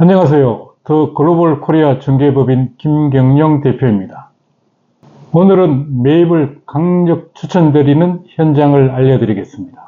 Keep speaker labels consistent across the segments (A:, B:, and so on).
A: 안녕하세요. 더 글로벌 코리아 중개법인 김경영 대표입니다. 오늘은 매입을 강력 추천드리는 현장을 알려드리겠습니다.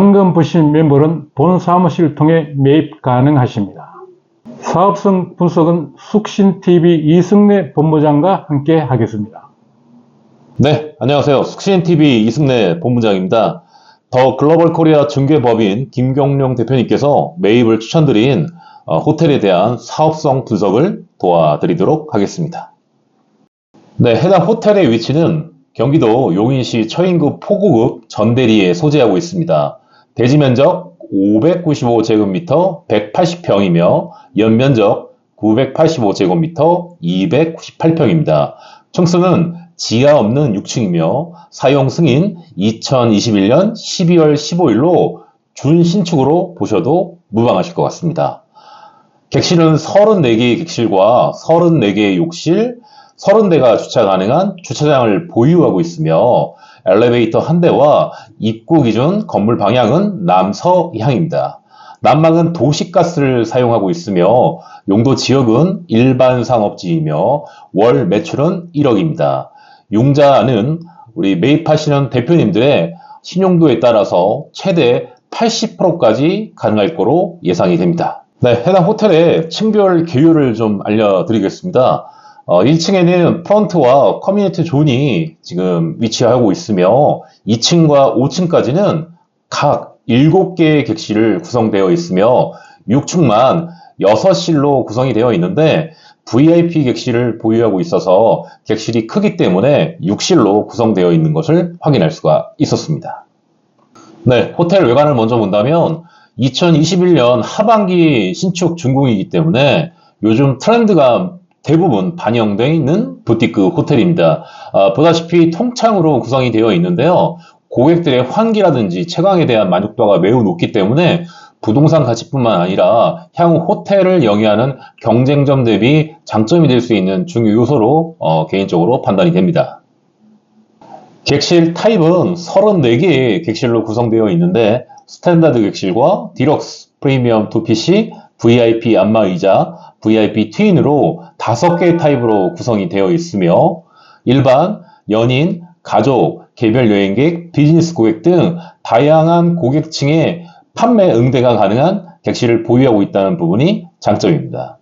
A: 방금 보신 매물은 본 사무실 통해 매입 가능하십니다. 사업성 분석은 숙신TV 이승래 본부장과 함께 하겠습니다.
B: 네, 안녕하세요. 숙신TV 이승래 본부장입니다. 더 글로벌 코리아 중개법인 김경룡 대표님께서 매입을 추천드린 어, 호텔에 대한 사업성 분석을 도와드리도록 하겠습니다. 네, 해당 호텔의 위치는 경기도 용인시 처인구 포구읍 전대리에 소재하고 있습니다. 대지 면적 595제곱미터 180평이며 연면적 985제곱미터 298평입니다. 층수는 지하 없는 6층이며 사용 승인 2021년 12월 15일로 준신축으로 보셔도 무방하실 것 같습니다. 객실은 34개의 객실과 34개의 욕실, 30대가 주차 가능한 주차장을 보유하고 있으며 엘리베이터 한 대와 입구 기준 건물 방향은 남서향입니다. 난방은 도시가스를 사용하고 있으며 용도 지역은 일반 상업지이며 월 매출은 1억입니다. 융자는 우리 매입하시는 대표님들의 신용도에 따라서 최대 80%까지 가능할 거로 예상이 됩니다. 네, 해당 호텔의 층별 개요를 좀 알려드리겠습니다. 어, 1층에는 프런트와 커뮤니티 존이 지금 위치하고 있으며 2층과 5층까지는 각 7개의 객실을 구성되어 있으며 6층만 6실로 구성이 되어 있는데 VIP 객실을 보유하고 있어서 객실이 크기 때문에 6실로 구성되어 있는 것을 확인할 수가 있었습니다. 네, 호텔 외관을 먼저 본다면 2021년 하반기 신축 준공이기 때문에 요즘 트렌드가 대부분 반영되어 있는 부티크 호텔입니다. 아, 보다시피 통창으로 구성이 되어 있는데요. 고객들의 환기라든지 채광에 대한 만족도가 매우 높기 때문에 부동산 가치뿐만 아니라 향후 호텔을 영위하는 경쟁점 대비 장점이 될 수 있는 중요 요소로 어, 개인적으로 판단이 됩니다. 객실 타입은 34개의 객실로 구성되어 있는데 스탠다드 객실과 디럭스, 프리미엄 2PC, VIP 안마 의자, VIP 트윈으로 5개의 타입으로 구성이 되어 있으며 일반, 연인, 가족, 개별 여행객, 비즈니스 고객 등 다양한 고객층의 판매 응대가 가능한 객실을 보유하고 있다는 부분이 장점입니다.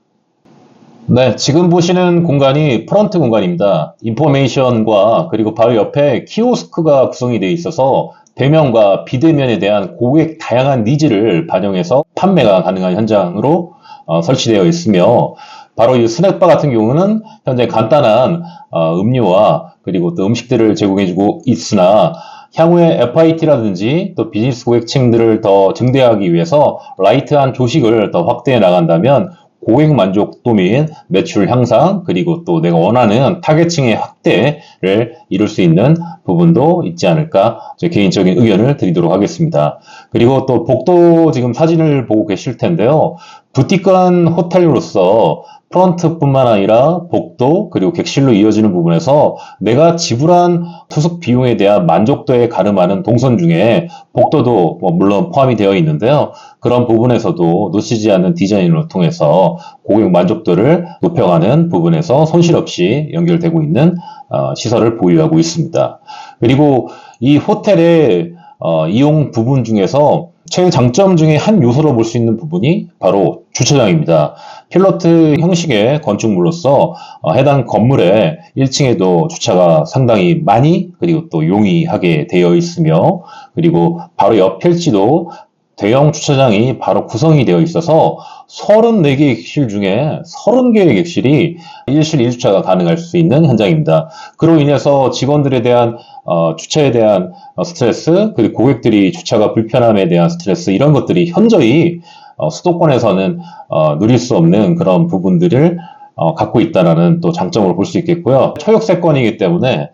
B: 네, 지금 보시는 공간이 프런트 공간입니다. 인포메이션과 그리고 바로 옆에 키오스크가 구성이 되어 있어서 대면과 비대면에 대한 고객 다양한 니즈를 반영해서 판매가 가능한 현장으로 어, 설치되어 있으며 바로 이 스낵바 같은 경우는 현재 간단한 어, 음료와 그리고 또 음식들을 제공해주고 있으나 향후에 FIT라든지 또 비즈니스 고객층들을 더 증대하기 위해서 라이트한 조식을 더 확대해 나간다면 고객 만족도 및 매출 향상 그리고 또 내가 원하는 타겟층의 확대를 이룰 수 있는 부분도 있지 않을까 제 개인적인 의견을 드리도록 하겠습니다. 그리고 또 복도 지금 사진을 보고 계실 텐데요. 부티크한 호텔로서 프런트뿐만 아니라 복도 그리고 객실로 이어지는 부분에서 내가 지불한 투숙 비용에 대한 만족도에 가름하는 동선 중에 복도도 뭐 물론 포함이 되어 있는데요. 그런 부분에서도 놓치지 않는 디자인을 통해서 고객 만족도를 높여가는 부분에서 손실 없이 연결되고 있는 어, 시설을 보유하고 있습니다. 그리고 이 호텔의 어, 이용 부분 중에서 최장점 중에 한 요소로 볼 수 있는 부분이 바로 주차장입니다. 필로트 형식의 건축물로서 어, 해당 건물의 1층에도 주차가 상당히 많이 그리고 또 용이하게 되어 있으며 그리고 바로 옆 필지도 대형 주차장이 바로 구성이 되어 있어서 34개의 객실 중에 30개의 객실이 1실 1주차가 가능할 수 있는 현장입니다. 그로 인해서 직원들에 대한 어, 주차에 대한 어, 스트레스, 그리고 고객들이 주차가 불편함에 대한 스트레스 이런 것들이 현저히 어, 수도권에서는 어, 누릴 수 없는 그런 부분들을 어, 갖고 있다라는 또 장점으로 볼 수 있겠고요. 초역세권이기 때문에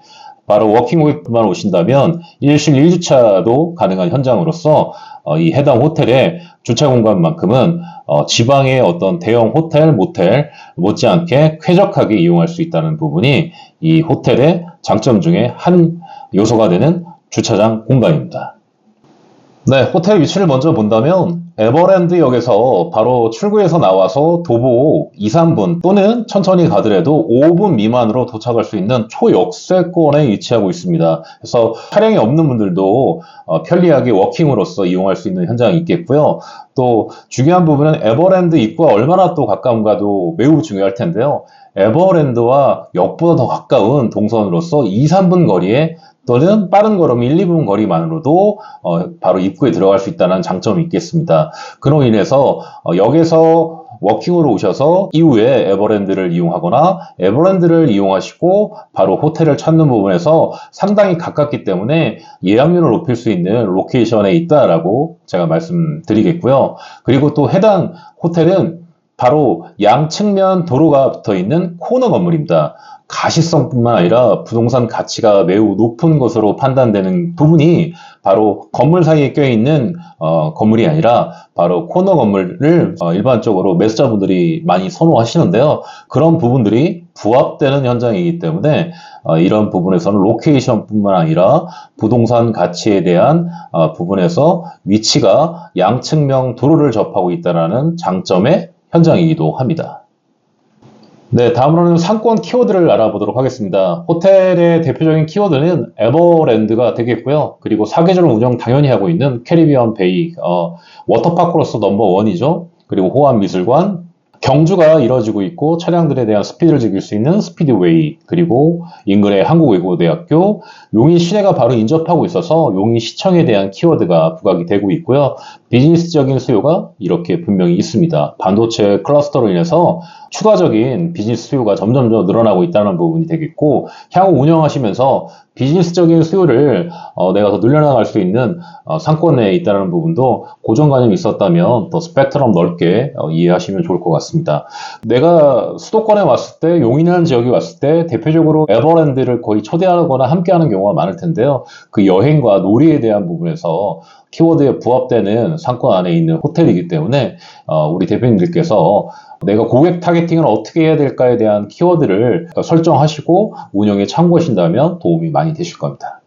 B: 바로 워킹 고객만 오신다면 1실 1주차도 가능한 현장으로서 어, 이 해당 호텔의 주차 공간만큼은 어, 지방의 어떤 대형 호텔, 모텔 못지않게 쾌적하게 이용할 수 있다는 부분이 이 호텔의 장점 중에 한 요소가 되는 주차장 공간입니다. 네, 호텔 위치를 먼저 본다면 에버랜드역에서 바로 출구에서 나와서 도보 2, 3분 또는 천천히 가더라도 5분 미만으로 도착할 수 있는 초역세권에 위치하고 있습니다. 그래서 차량이 없는 분들도 어, 편리하게 워킹으로서 이용할 수 있는 현장이 있겠고요. 또 중요한 부분은 에버랜드 입구와 얼마나 또 가까운가도 매우 중요할 텐데요. 에버랜드와 역보다 더 가까운 동선으로서 2, 3분 거리에 또는 빠른 걸음 1, 2분 거리만으로도 어, 바로 입구에 들어갈 수 있다는 장점이 있겠습니다. 그로 인해서 어, 역에서 워킹으로 오셔서 이후에 에버랜드를 이용하거나 에버랜드를 이용하시고 바로 호텔을 찾는 부분에서 상당히 가깝기 때문에 예약률을 높일 수 있는 로케이션에 있다라고 제가 말씀드리겠고요. 그리고 또 해당 호텔은 바로 양측면 도로가 붙어 있는 코너 건물입니다. 가시성뿐만 아니라 부동산 가치가 매우 높은 것으로 판단되는 부분이 바로 건물 사이에 껴있는 어, 건물이 아니라 바로 코너 건물을 어, 일반적으로 매수자분들이 많이 선호하시는데요. 그런 부분들이 부합되는 현장이기 때문에 어, 이런 부분에서는 로케이션뿐만 아니라 부동산 가치에 대한 어, 부분에서 위치가 양측면 도로를 접하고 있다는 장점의 현장이기도 합니다. 네, 다음으로는 상권 키워드를 알아보도록 하겠습니다. 호텔의 대표적인 키워드는 에버랜드가 되겠고요. 그리고 사계절 운영 당연히 하고 있는 캐리비안 베이, 어, 워터파크로서 넘버원이죠. 그리고 호암미술관, 경주가 이뤄지고 있고 차량들에 대한 스피드를 즐길 수 있는 스피드웨이 그리고 인근의 한국외국어대학교 용인 시내가 바로 인접하고 있어서 용인 시청에 대한 키워드가 부각이 되고 있고요. 비즈니스적인 수요가 이렇게 분명히 있습니다. 반도체 클러스터로 인해서 추가적인 비즈니스 수요가 점점 더 늘어나고 있다는 부분이 되겠고 향후 운영하시면서 비즈니스적인 수요를 어, 내가 더 늘려나갈 수 있는 어, 상권에 있다는 부분도 고정관념이 있었다면 더 스펙트럼 넓게 어, 이해하시면 좋을 것 같습니다. 내가 수도권에 왔을 때 용인이라는 지역에 왔을 때 대표적으로 에버랜드를 거의 초대하거나 함께하는 경우가 많을 텐데요. 그 여행과 놀이에 대한 부분에서 키워드에 부합되는 상권 안에 있는 호텔이기 때문에 어, 우리 대표님들께서 내가 고객 타겟팅을 어떻게 해야 될까에 대한 키워드를 설정하시고 운영에 참고하신다면 도움이 많이 되실 겁니다.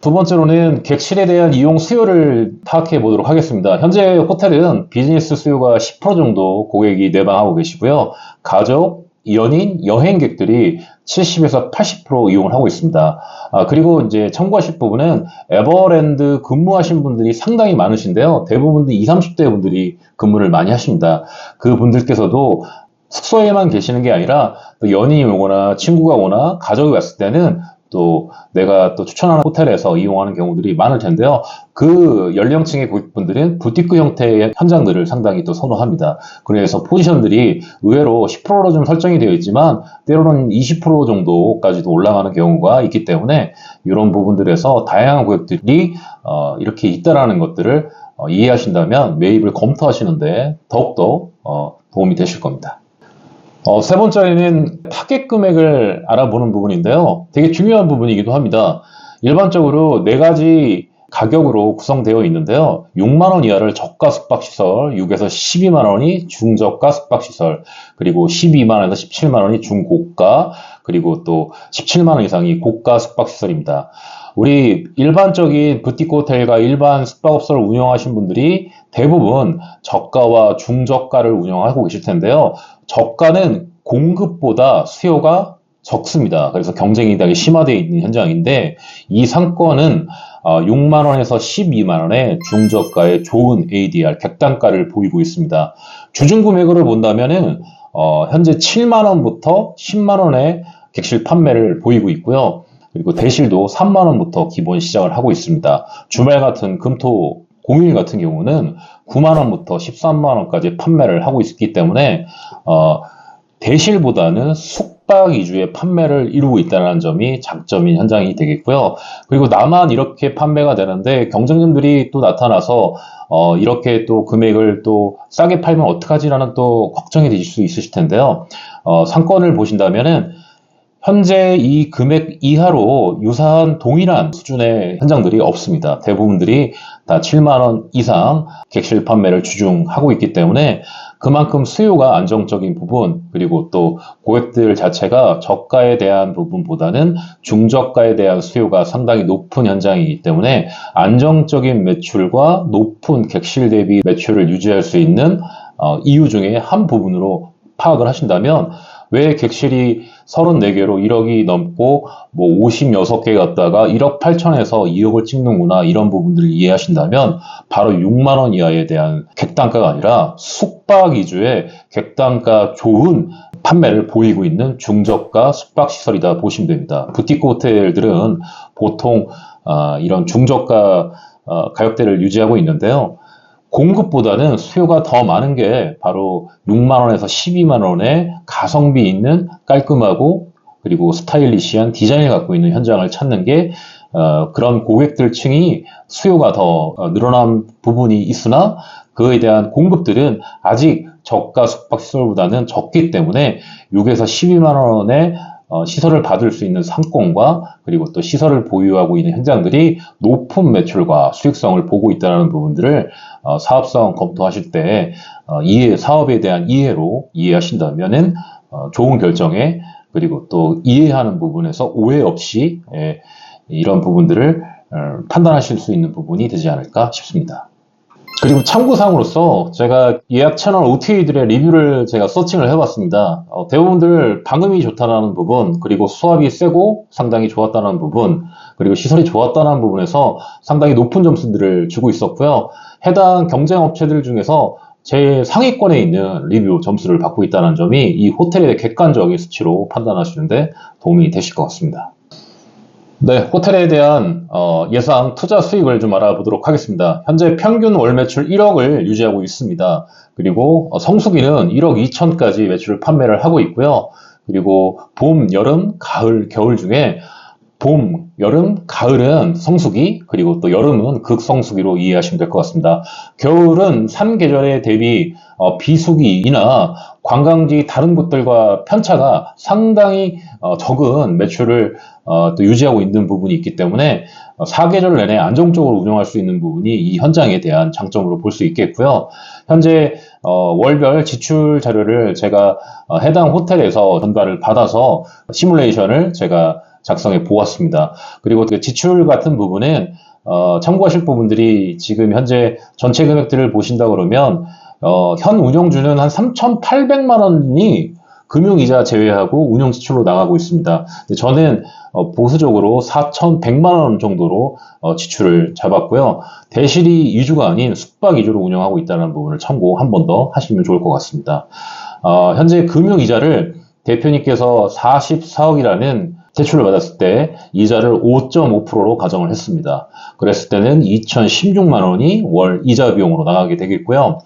B: 두 번째로는 객실에 대한 이용 수요를 파악해 보도록 하겠습니다. 현재 호텔은 비즈니스 수요가 10% 정도 고객이 내방하고 계시고요. 가족, 연인, 여행객들이 70에서 80% 이용을 하고 있습니다. 아, 그리고 이제 참고하실 부분은 에버랜드 근무하신 분들이 상당히 많으신데요. 대부분 20, 30대 분들이 근무를 많이 하십니다. 그 분들께서도 숙소에만 계시는 게 아니라 또 연인이 오거나 친구가 오거나 가족이 왔을 때는 또 내가 또 추천하는 호텔에서 이용하는 경우들이 많을 텐데요. 그 연령층의 고객분들은 부티크 형태의 현장들을 상당히 또 선호합니다. 그래서 포지션들이 의외로 10%로 좀 설정이 되어 있지만 때로는 20% 정도까지도 올라가는 경우가 있기 때문에 이런 부분들에서 다양한 고객들이 어, 이렇게 있다라는 것들을 어, 이해하신다면 매입을 검토하시는데 더욱더 어, 도움이 되실 겁니다. 어, 세 번째는 타겟 금액을 알아보는 부분인데요. 되게 중요한 부분이기도 합니다. 일반적으로 네 가지 가격으로 구성되어 있는데요. 6만원 이하를 저가 숙박시설, 6에서 12만원이 중저가 숙박시설, 그리고 12만원에서 17만원이 중고가, 그리고 또 17만원 이상이 고가 숙박시설입니다. 우리 일반적인 부티크 호텔과 일반 숙박업소를 운영하신 분들이 대부분 저가와 중저가를 운영하고 계실 텐데요. 저가는 공급보다 수요가 적습니다. 그래서 경쟁이 되게 심화되어 있는 현장인데 이 상권은 6만 원에서 12만 원의 중저가의 좋은 ADR 객단가를 보이고 있습니다. 주중 금액으로 본다면은 어, 현재 7만 원부터 10만 원의 객실 판매를 보이고 있고요. 그리고 대실도 3만 원부터 기본 시작을 하고 있습니다. 주말 같은 금토 공휴일 같은 경우는 9만원부터 13만원까지 판매를 하고 있기 때문에 어, 대실보다는 숙박 위주의 판매를 이루고 있다는 점이 장점인 현장이 되겠고요. 그리고 나만 이렇게 판매가 되는데 경쟁점들이 또 나타나서 어, 이렇게 또 금액을 또 싸게 팔면 어떡하지라는 또 걱정이 되실 수 있으실 텐데요. 어, 상권을 보신다면은 현재 이 금액 이하로 유사한 동일한 수준의 현장들이 없습니다. 대부분들이 다 7만원 이상 객실 판매를 주중하고 있기 때문에 그만큼 수요가 안정적인 부분, 그리고 또 고객들 자체가 저가에 대한 부분보다는 중저가에 대한 수요가 상당히 높은 현장이기 때문에 안정적인 매출과 높은 객실 대비 매출을 유지할 수 있는 어, 이유 중에 한 부분으로 파악을 하신다면 왜 객실이 34개로 1억이 넘고 뭐 56개 갔다가 1억 8천에서 2억을 찍는구나 이런 부분들을 이해하신다면 바로 6만 원 이하에 대한 객단가가 아니라 숙박 위주의 객단가 좋은 판매를 보이고 있는 중저가 숙박시설이다 보시면 됩니다. 부티크 호텔들은 보통 아, 이런 중저가 어, 가격대를 유지하고 있는데요. 공급보다는 수요가 더 많은 게 바로 6만원에서 12만원의 가성비 있는 깔끔하고 그리고 스타일리시한 디자인을 갖고 있는 현장을 찾는 게 어, 그런 고객들 층이 수요가 더 어, 늘어난 부분이 있으나 그에 대한 공급들은 아직 저가 숙박 시설보다는 적기 때문에 6에서 12만 원의 어, 시설을 받을 수 있는 상권과 그리고 또 시설을 보유하고 있는 현장들이 높은 매출과 수익성을 보고 있다는 부분들을 어, 사업성 검토하실 때 어, 이해 사업에 대한 이해로 이해하신다면은 어, 좋은 결정에 그리고 또 이해하는 부분에서 오해 없이 예, 이런 부분들을 어, 판단하실 수 있는 부분이 되지 않을까 싶습니다. 그리고 참고사항으로서 제가 예약 채널 OTA들의 리뷰를 제가 서칭을 해봤습니다. 어, 대부분들 방음이 좋다는 부분, 그리고 수압이 세고 상당히 좋았다는 부분, 그리고 시설이 좋았다는 부분에서 상당히 높은 점수들을 주고 있었고요. 해당 경쟁 업체들 중에서 제 상위권에 있는 리뷰 점수를 받고 있다는 점이 이 호텔의 객관적인 수치로 판단하시는데 도움이 되실 것 같습니다. 네, 호텔에 대한 어, 예상 투자 수익을 좀 알아보도록 하겠습니다. 현재 평균 월 매출 1억을 유지하고 있습니다. 그리고 어, 성수기는 1억 2천까지 매출을 판매를 하고 있고요. 그리고 봄, 여름, 가을, 겨울 중에 봄, 여름, 가을은 성수기, 그리고 또 여름은 극성수기로 이해하시면 될 것 같습니다. 겨울은 산 계절에 대비 어, 비수기이나 관광지 다른 곳들과 편차가 상당히 어, 적은 매출을 어, 또 유지하고 있는 부분이 있기 때문에 어, 사계절 내내 안정적으로 운영할 수 있는 부분이 이 현장에 대한 장점으로 볼 수 있겠고요. 현재 어, 월별 지출 자료를 제가 어, 해당 호텔에서 전달을 받아서 시뮬레이션을 제가 작성해 보았습니다. 그리고 그 지출 같은 부분은 어, 참고하실 부분들이 지금 현재 전체 금액들을 보신다 그러면 어, 현 운영주는 한 3,800만 원이 금융이자 제외하고 운영 지출로 나가고 있습니다. 저는 어, 보수적으로 4,100만 원 정도로 어, 지출을 잡았고요. 대실이 위주가 아닌 숙박 위주로 운영하고 있다는 부분을 참고 한 번 더 하시면 좋을 것 같습니다. 어, 현재 금융이자를 대표님께서 44억이라는 대출을 받았을 때 이자를 5.5%로 가정을 했습니다. 그랬을 때는 2,016만 원이 월 이자 비용으로 나가게 되겠고요.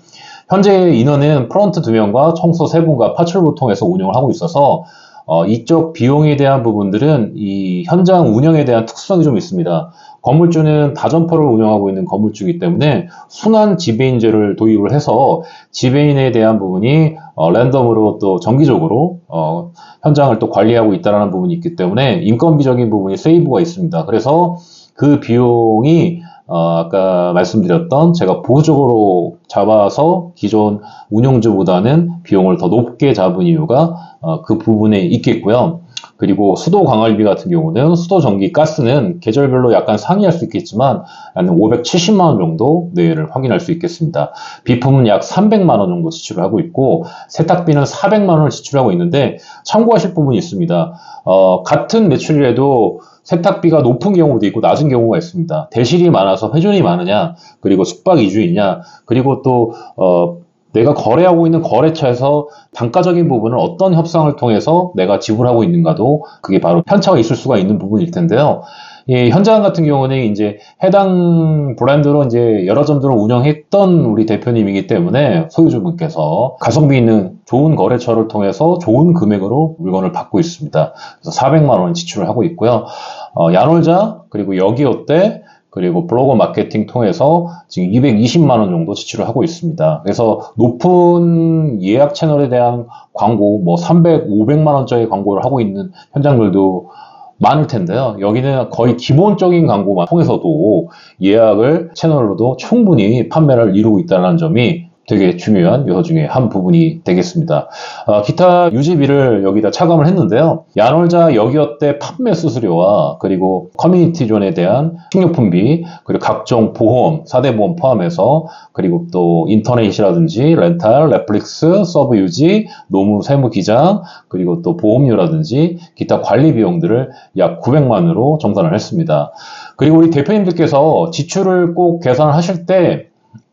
B: 현재 인원은 프런트 2명과 청소 3분과 파출부 통해서 운영을 하고 있어서 어, 이쪽 비용에 대한 부분들은 이 현장 운영에 대한 특수성이 좀 있습니다. 건물주는 다점포를 운영하고 있는 건물주이기 때문에 순환 지배인제를 도입을 해서 지배인에 대한 부분이 어, 랜덤으로 또 정기적으로 어, 현장을 또 관리하고 있다는 부분이 있기 때문에 인건비적인 부분이 세이브가 있습니다. 그래서 그 비용이 어, 아까 말씀드렸던 제가 보수적으로 잡아서 기존 운영주보다는 비용을 더 높게 잡은 이유가 어, 그 부분에 있겠고요. 그리고 수도 광활비 같은 경우는 수도 전기 가스는 계절별로 약간 상이할 수 있겠지만 한 570만 원 정도 내외를 확인할 수 있겠습니다. 비품은 약 300만 원 정도 지출을 하고 있고 세탁비는 400만 원을 지출하고 있는데 참고하실 부분이 있습니다. 어, 같은 매출이라도 세탁비가 높은 경우도 있고 낮은 경우가 있습니다. 대실이 많아서 회전이 많으냐, 그리고 숙박 이주이냐, 그리고 또 어, 내가 거래하고 있는 거래처에서 단가적인 부분을 어떤 협상을 통해서 내가 지불하고 있는가도 그게 바로 편차가 있을 수가 있는 부분일 텐데요. 이 현장 같은 경우는 이제 해당 브랜드로 이제 여러 점들을 운영했던 우리 대표님이기 때문에 소유주분께서 가성비 있는 좋은 거래처를 통해서 좋은 금액으로 물건을 받고 있습니다. 그래서 400만 원 지출을 하고 있고요. 어, 야놀자 그리고 여기어 때 그리고 블로그 마케팅 통해서 지금 220만 원 정도 지출을 하고 있습니다. 그래서 높은 예약 채널에 대한 광고, 뭐 300, 500만 원짜리 광고를 하고 있는 현장들도 많을 텐데요. 여기는 거의 기본적인 광고만 통해서도 예약을 채널로도 충분히 판매를 이루고 있다는 점이 되게 중요한 요소 중에 한 부분이 되겠습니다. 어, 기타 유지비를 여기다 차감을 했는데요. 야놀자 여기어 때 판매 수수료와 그리고 커뮤니티 존에 대한 식료품비 그리고 각종 보험, 4대 보험 포함해서 그리고 또 인터넷이라든지 렌탈, 넷플릭스, 서브 유지, 노무 세무 기장 그리고 또 보험료라든지 기타 관리 비용들을 약 900만으로 정산을 했습니다. 그리고 우리 대표님들께서 지출을 꼭 계산을 하실 때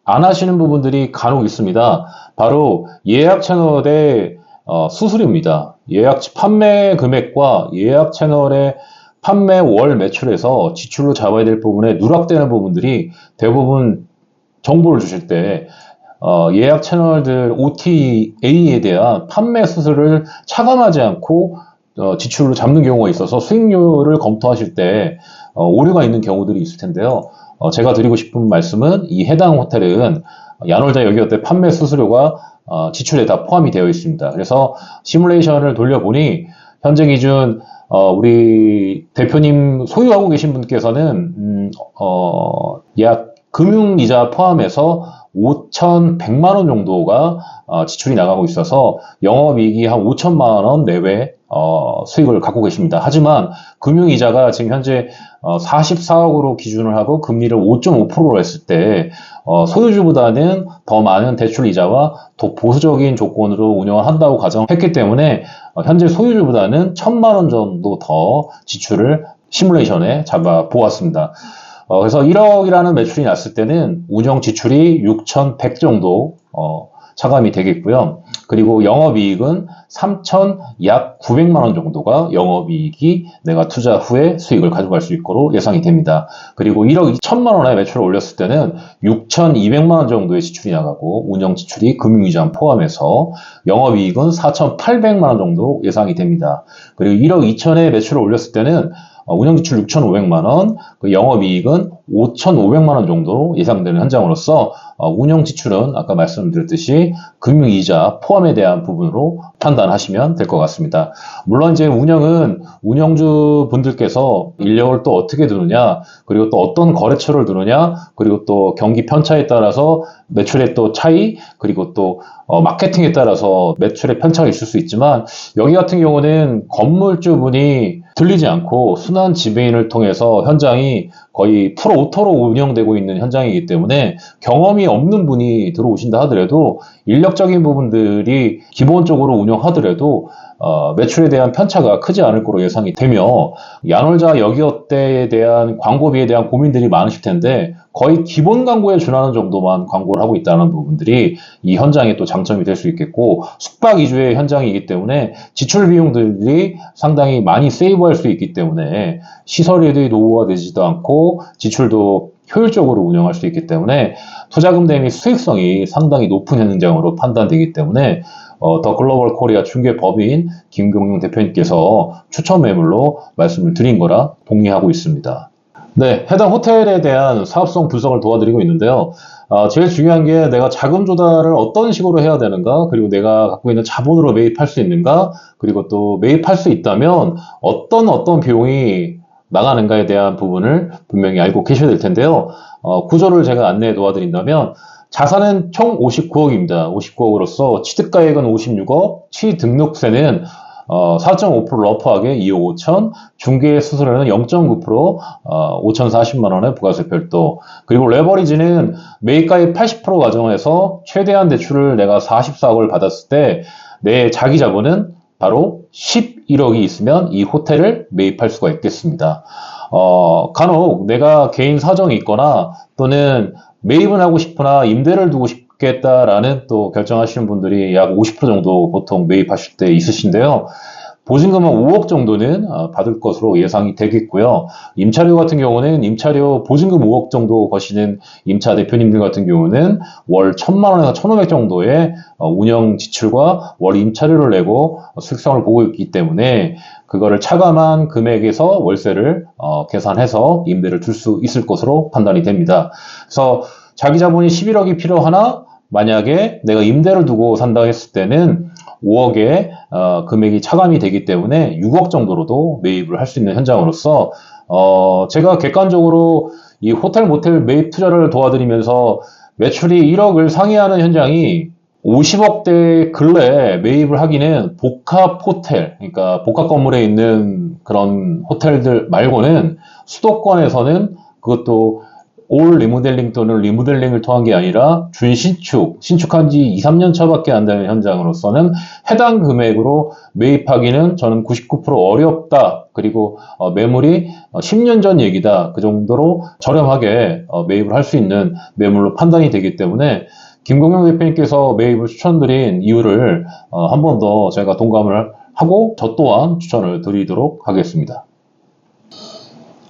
B: 안 하시는 부분들이 간혹 있습니다. 바로 예약 채널의 어, 수수료입니다. 예약 판매 금액과 예약 채널의 판매 월 매출에서 지출로 잡아야 될 부분에 누락되는 부분들이 대부분 정보를 주실 때 어, 예약 채널들 OTA에 대한 판매 수수료를 차감하지 않고 어, 지출로 잡는 경우가 있어서 수익률을 검토하실 때 어, 오류가 있는 경우들이 있을 텐데요. 어, 제가 드리고 싶은 말씀은 이 해당 호텔은 야놀자 여기어때 판매 수수료가 어, 지출에 다 포함이 되어 있습니다. 그래서 시뮬레이션을 돌려보니 현재 기준 어, 우리 대표님 소유하고 계신 분께서는 음, 어, 약 금융이자 포함해서 5,100만 원 정도가 어, 지출이 나가고 있어서 영업이익이 한 5천만 원 내외 어, 수익을 갖고 계십니다. 하지만 금융이자가 지금 현재 어, 44억으로 기준을 하고 금리를 5.5%로 했을 때 어, 소유주보다는 더 많은 대출 이자와 더 보수적인 조건으로 운영을 한다고 가정했기 때문에 어, 현재 소유주보다는 1천만 원 정도 더 지출을 시뮬레이션에 잡아 보았습니다. 어, 그래서 1억이라는 매출이 났을 때는 운영 지출이 6,100 정도 어, 차감이 되겠고요. 그리고 영업이익은 3천 약 900만 원 정도가 영업이익이 내가 투자 후에 수익을 가져갈 수 있도록 예상이 됩니다. 그리고 1억 2천만 원의 매출을 올렸을 때는 6,200만 원 정도의 지출이 나가고 운영 지출이 금융이자 포함해서 영업이익은 4,800만 원 정도 예상이 됩니다. 그리고 1억 2천의 매출을 올렸을 때는 어, 운영 지출 6,500만 원, 그 영업이익은 5,500만 원 정도 예상되는 현장으로서 어, 운영 지출은 아까 말씀드렸듯이 금융 이자 포함에 대한 부분으로 판단하시면 될 것 같습니다. 물론 이제 운영은 운영주 분들께서 인력을 또 어떻게 두느냐, 그리고 또 어떤 거래처를 두느냐, 그리고 또 경기 편차에 따라서 매출의 또 차이, 그리고 또 어, 마케팅에 따라서 매출의 편차가 있을 수 있지만 여기 같은 경우는 건물주분이 들리지 않고 순환 지배인을 통해서 현장이 거의 프로 오토로 운영되고 있는 현장이기 때문에 경험이 없는 분이 들어오신다 하더라도 인력적인 부분들이 기본적으로 운영하더라도 어, 매출에 대한 편차가 크지 않을 거로 예상이 되며 야놀자 여기어때에 대한 광고비에 대한 고민들이 많으실 텐데 거의 기본 광고에 준하는 정도만 광고를 하고 있다는 부분들이 이 현장의 또 장점이 될 수 있겠고 숙박 위주의 현장이기 때문에 지출 비용들이 상당히 많이 세이브할 수 있기 때문에 시설이 노후화 되지도 않고 지출도 효율적으로 운영할 수 있기 때문에 투자금 대비 수익성이 상당히 높은 현장으로 판단되기 때문에 어, 더 글로벌 코리아 중개 법인 김경용 대표님께서 추천 매물로 말씀을 드린 거라 동의하고 있습니다. 네, 해당 호텔에 대한 사업성 분석을 도와드리고 있는데요. 어, 제일 중요한 게 내가 자금 조달을 어떤 식으로 해야 되는가, 그리고 내가 갖고 있는 자본으로 매입할 수 있는가, 그리고 또 매입할 수 있다면 어떤 어떤 비용이 나가는가에 대한 부분을 분명히 알고 계셔야 될 텐데요. 어, 구조를 제가 안내해 도와드린다면 자산은 총 59억입니다. 59억으로서 취득가액은 56억, 취등록세는 어, 4.5% 러프하게 2억 5천, 중개 수수료는 0.9% 어, 5,040만 원의 부가세 별도. 그리고 레버리지는 매입가의 80% 가정에서 최대한 대출을 내가 44억을 받았을 때 내 자기 자본은 바로 11억이 있으면 이 호텔을 매입할 수가 있겠습니다. 어, 간혹 내가 개인 사정이 있거나 또는 매입은 하고 싶으나 임대를 두고 싶 겠다라는 또 결정하시는 분들이 약 50% 정도 보통 매입하실 때 있으신데요. 보증금은 5억 정도는 어, 받을 것으로 예상이 되겠고요. 임차료 같은 경우는 임차료 보증금 5억 정도 거시는 임차 대표님들 같은 경우는 월 1천만 원에서 1,500 정도의 어, 운영 지출과 월 임차료를 내고 어, 수익성을 보고 있기 때문에 그거를 차감한 금액에서 월세를 어, 계산해서 임대를 줄 수 있을 것으로 판단이 됩니다. 그래서 자기 자본이 11억이 필요하나 만약에 내가 임대를 두고 산다 했을 때는 5억의 어, 금액이 차감이 되기 때문에 6억 정도로도 매입을 할 수 있는 현장으로서 어, 제가 객관적으로 이 호텔 모텔 매입 투자를 도와드리면서 매출이 1억을 상회하는 현장이 50억대 근래 매입을 하기는 복합 호텔, 그러니까 복합 건물에 있는 그런 호텔들 말고는 수도권에서는 그것도 올 리모델링 또는 리모델링을 통한 게 아니라 준신축, 신축한 지 2, 3년 차밖에 안 되는 현장으로서는 해당 금액으로 매입하기는 저는 99% 어렵다. 그리고 어, 매물이 어, 10년 전 얘기다. 그 정도로 저렴하게 어, 매입을 할 수 있는 매물로 판단이 되기 때문에 김공영 대표님께서 매입을 추천드린 이유를 어, 한번 더 제가 동감을 하고 저 또한 추천을 드리도록 하겠습니다.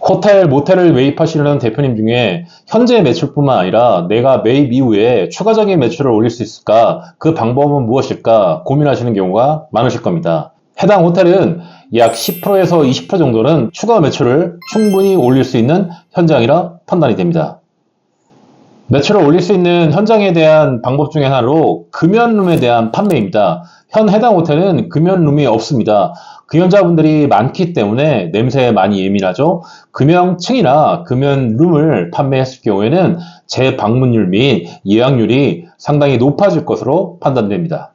B: 호텔, 모텔을 매입하시려는 대표님 중에 현재 매출뿐만 아니라 내가 매입 이후에 추가적인 매출을 올릴 수 있을까? 그 방법은 무엇일까? 고민하시는 경우가 많으실 겁니다. 해당 호텔은 약 10%에서 20% 정도는 추가 매출을 충분히 올릴 수 있는 현장이라 판단이 됩니다. 매출을 올릴 수 있는 현장에 대한 방법 중에 하나로 금연룸에 대한 판매입니다. 현 해당 호텔은 금연룸이 없습니다. 금연자분들이 많기 때문에 냄새에 많이 예민하죠. 금연층이나 금연룸을 판매했을 경우에는 재방문율 및 예약률이 상당히 높아질 것으로 판단됩니다.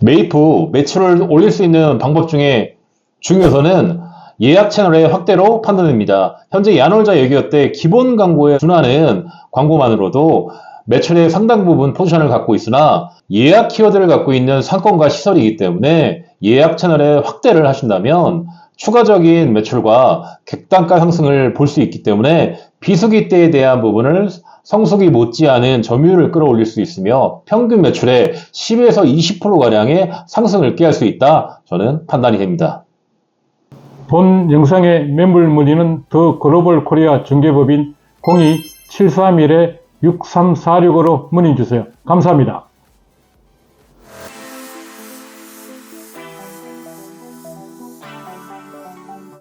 B: 매입 후 매출을 올릴 수 있는 방법 중에 중요서는 예약 채널의 확대로 판단됩니다. 현재 야놀자 얘기할 때 기본 광고에 준하는 광고만으로도 매출의 상당 부분 포지션을 갖고 있으나 예약 키워드를 갖고 있는 상권과 시설이기 때문에 예약 채널의 확대를 하신다면 추가적인 매출과 객단가 상승을 볼 수 있기 때문에 비수기 때에 대한 부분을 성수기 못지않은 점유율을 끌어올릴 수 있으며 평균 매출의 10에서 20%가량의 상승을 꾀할 수 있다. 저는 판단이 됩니다.
A: 본 영상의 매물 문의는 더 글로벌 코리아 중개법인 02-731-6346으로 문의 주세요. 감사합니다.